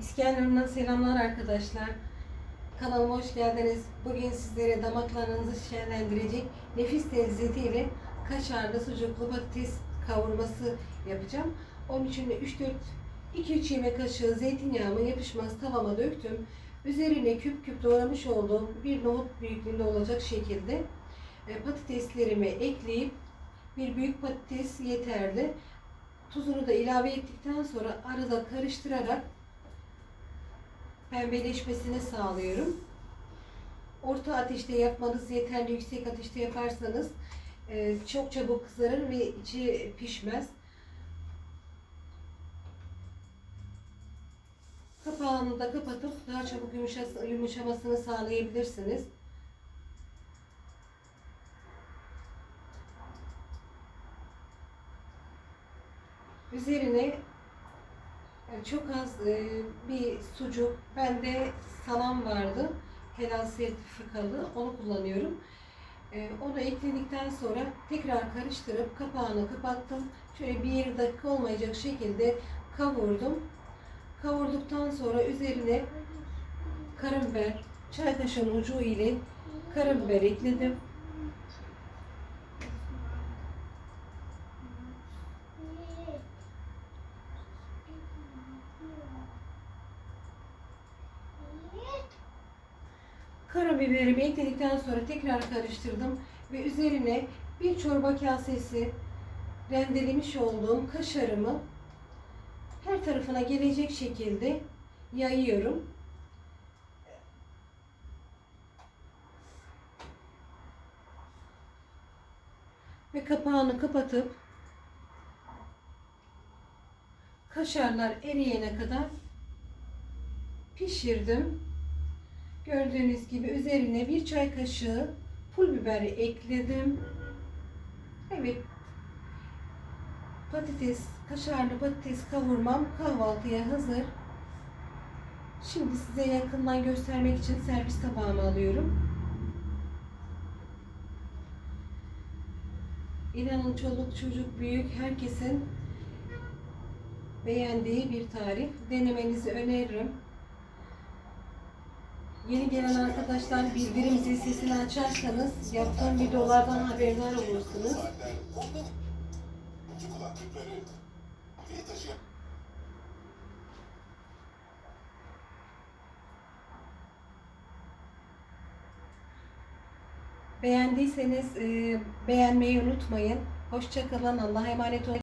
İskenderun'dan selamlar arkadaşlar. Kanalıma hoş geldiniz. Bugün sizlere damaklarınızı şenlendirecek nefis lezzetiyle kaşarlı sucuklu patates kavurması yapacağım. Onun için de 3-4 2-3 yemek kaşığı zeytinyağımı yapışmaz tavama döktüm. Üzerine küp küp doğramış olduğum bir nohut büyüklüğünde olacak şekilde e, patateslerimi ekleyip bir büyük patates yeterli. Tuzunu da ilave ettikten sonra arada karıştırarak pembeleşmesini sağlıyorum. Orta ateşte yapmanız yeterli. Yüksek ateşte yaparsanız e, çok çabuk kızarır ve içi pişmez. Kapağını da kapatıp daha çabuk yumuşamasını sağlayabilirsiniz. Üzerine çok az e, bir sucuk, bende salam vardı. Helal sertifikalı. Onu kullanıyorum. E, Onu ekledikten sonra tekrar karıştırıp kapağını kapattım. Şöyle bir dakika olmayacak şekilde kavurdum. Kavurduktan sonra üzerine karabiber, çay kaşığının ucu ile karabiber ekledim. Karabiberimi ekledikten sonra tekrar karıştırdım ve üzerine bir çorba kasesi rendelemiş olduğum kaşarımı her tarafına gelecek şekilde yayıyorum. Ve kapağını kapatıp kaşarlar eriyene kadar pişirdim. Gördüğünüz gibi üzerine bir çay kaşığı pul biberi ekledim. Evet. Patates, kaşarlı patates kavurmam kahvaltıya hazır. Şimdi size yakından göstermek için servis tabağıma alıyorum. İnanın çoluk çocuk büyük herkesin beğendiği bir tarif. Denemenizi öneririm. Yeni gelen arkadaşlar bildirim sesini açarsanız yaptığım videolardan haberdar olursunuz. Beğendiyseniz e, beğenmeyi unutmayın. Hoşçakalın. Allah'a emanet olun.